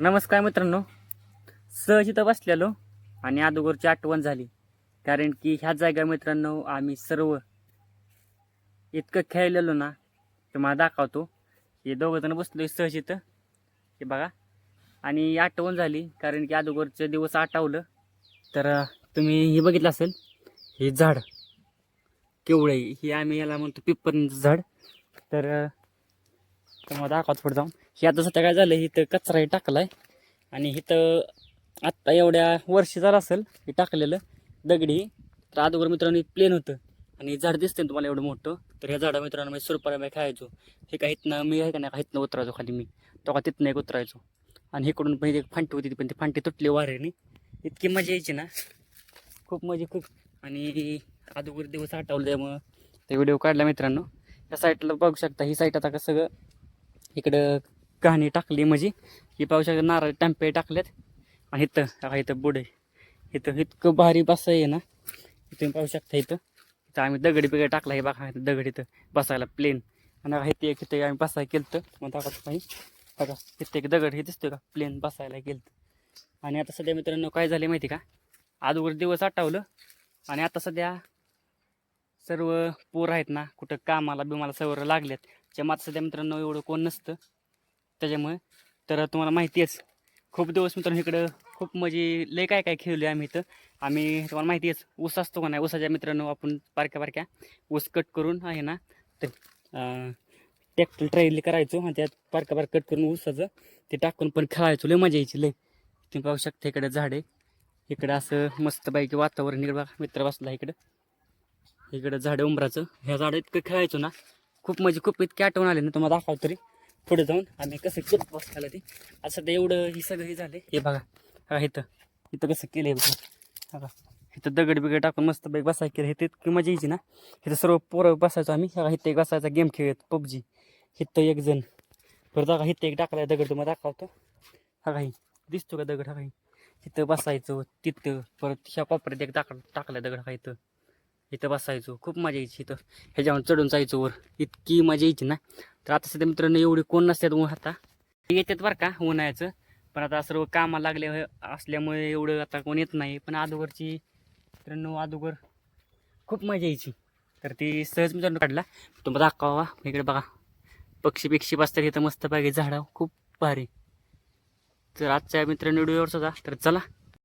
नमस्कार मित्रांनो. सहज इथं बसलेलो आणि अगोदरची आठवण झाली. कारण की ह्या जागा मित्रांनो आम्ही सर्व इतकं खेळलेलो ना तुम्हाला दाखवतो. हे दोघं जण बसलो सहज इथं. हे बघा. आणि आठवण झाली कारण की अगोदरचे दिवस आठवलं. तर तुम्ही हे बघितलं असेल हे झाड. केवढं आहे हे आम्ही याला म्हणतो पिपरचं झाड. तर अं, तुम्हाला दाखवतो पुढे जाऊन. हे आता सध्या काय झालं इथं कचरा हे आहे आणि इथं आत्ता एवढ्या वर्षी झालं असेल हे टाकलेलं दगडी तर अगोदर मित्रांनो प्लेन होतं. आणि झाड दिसते ना तुम्हाला एवढं मोठं? तर ह्या झाडा मित्रांनो मी सुरपारा मी खायचो. हे काय इथनं मी आहे का नाही इथनं उतरायचो खाली मी. तो का तिथनं एक उतरायचो. आणि इकडून पण एक फांटी होती ती पण ती फांटी तुटली वाऱ्याने इतकी मजा यायची ना. खूप मजा खूप. आणि अगोदर दिवस आठवलं त्यामुळं. ते व्हिडिओ काढला मित्रांनो. या साईटला बघू शकता ही साईट आता कसं सगळं इकडं कहाणी टाकली म्हणजे. ही पाहू शकता नारळ टॅम्पे टाकलेत. आणि इथं हा इथं बुडे इथं इतकं भारी बसा आहे ना. इथून पाहू शकता इथं. इथं आम्ही दगडी बिगड टाकला हे बघा दगड इथं बसायला प्लेन आणि हा इथे एक इथे आम्ही बसायला केलं तर मग दाखवत नाही बघा इथे एक दगड हे दिसतोय का? प्लेन बसायला गेलं आणि आता सध्या मित्रांनो काय झाले माहिती का? आजवर दिवस आठवलं. आणि आता सध्या सर्व पोर आहेत ना कुठं कामाला बिमाला सवर लागल्यात. ज्या मात सध्या मित्रांनो एवढं कोण नसतं. त्याच्यामुळे तर तुम्हाला माहिती आहेच खूप दिवस मित्रांनो इकडं खूप म्हणजे लय काय काय खेळलो आम्ही इथं. आम्ही तुम्हाला माहिती आहेच ऊस असतो का नाही ऊसाच्या मित्रांनो आपण बारक्या बारक्या ऊस कट करून आहे ना ते ट्रॅक्टर ट्रायली करायचो आणि त्यात बारक्या बारक कट करून ऊसाचं ते टाकून पण खेळायचो. लय मजा यायची लय. तुम्ही पाहू शकता इकडे झाडे इकडं असं मस्तपैकी वातावरण इकडं मित्र बसला इकडं. इकडं झाडं उंबराचं. ह्या झाडं इतकं खेळायचो ना खूप म्हणजे खूप इतकी आठवण आले ना तुम्हाला दाखव तरी. पुढे जाऊन आम्ही कसं केलं बसायला ते. असं ते एवढं हे सगळं हे झाले हे बघा हा इथं. इथं कसं केलं बघा. बघा. इथं दगड बिगड टाकून मस्त बाईक बसायला केलं. हे इतकी मजा यायची ना. इथं सर्व पोरं बसायचो आम्ही. हा इथं एक बसायचा गेम खेळत पबजी. इथं एक जण. परत बघा इथं एक टाकलाय दगड तुम्हाला दाखवतो. हा काही. दिसतो का दगड? हा काही. तिथं बसायचो तिथं. परत ह्या कॉपऱ्यात एक टाक टाकलाय दगड हा इथं. इथं बसायचो. खूप मजा यायची इथं. ह्याच्यावर चढून जायचो वर. इतकी मजा यायची ना. तर आता सध्या मित्रांनो एवढे कोण नसतात ऊन आता. येतात बरं का उन्हाळ्याचं. पण आता सर्व कामाला लागले असल्यामुळे एवढं आता कोण येत नाही. पण अदोगरची मित्रांनो अदोगर. खूप मजा यायची. तर ती सहज मित्रांनो काढला. तुम्हाला दाखवा इकडे बघा. पक्षी बिक्षी बसतात इथं मस्त पाहिजे झाडं खूप भारी. तर आजच्या मित्रांनो व्हिडिओवर सुद्धा. तर चला.